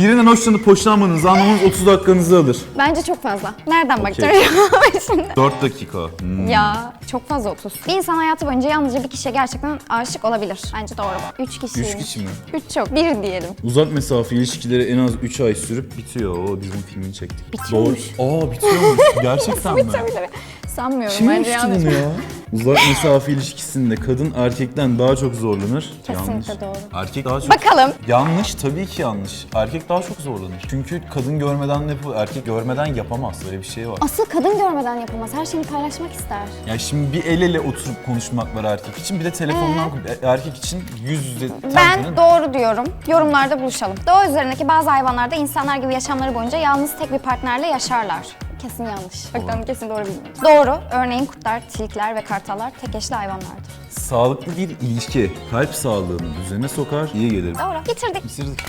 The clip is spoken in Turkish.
Birinden hoşlanıp hoşlanmadığınızı anlamanız 30 dakikanızı alır. Bence çok fazla. Nereden bakacağım şimdi? 4 dakika. Hmm. Ya çok fazla 30. Bir insan hayatı boyunca yalnızca bir kişiye gerçekten aşık olabilir. Bence doğru bu. 3 kişi. Üç kişi mi? 3 çok. 1 diyelim. Uzak mesafe ilişkileri en az 3 ay sürüp bitiyor. O bizim filmini çektik. Bitiyormuş. Doğru. Aa bitiyormuş. Gerçekten mi? Tabii tabii. Sanmıyorum Kim bence yanlış. bunu ya? Uzak mesafe ilişkisinde kadın erkekten daha çok zorlanır. Kesinlikle yanlış. doğru. Erkek daha çok... Bakalım. Yanlış tabii ki yanlış. Erkek daha çok zorlanır. Çünkü kadın görmeden ne yapıyor? Erkek görmeden yapamaz. Öyle bir şey var. Asıl kadın görmeden yapılmaz. Her şeyini paylaşmak ister. Ya şimdi bir el ele oturup konuşmak var erkek için. Bir de telefondan erkek için yüz yüze Ben tercihini- doğru diyorum. Yorumlarda buluşalım. Doğa üzerindeki bazı hayvanlarda insanlar gibi yaşamları boyunca yalnız tek bir partnerle yaşarlar. Kesin yanlış. Bakalım kesin doğru bilmiyorum. Doğru. Örneğin kurtlar, tilkiler ve kartallar tek eşli hayvanlardır. Sağlıklı bir ilişki kalp sağlığını düzene sokar, iyi gelir. Doğru. Bitirdik. Bitirdik.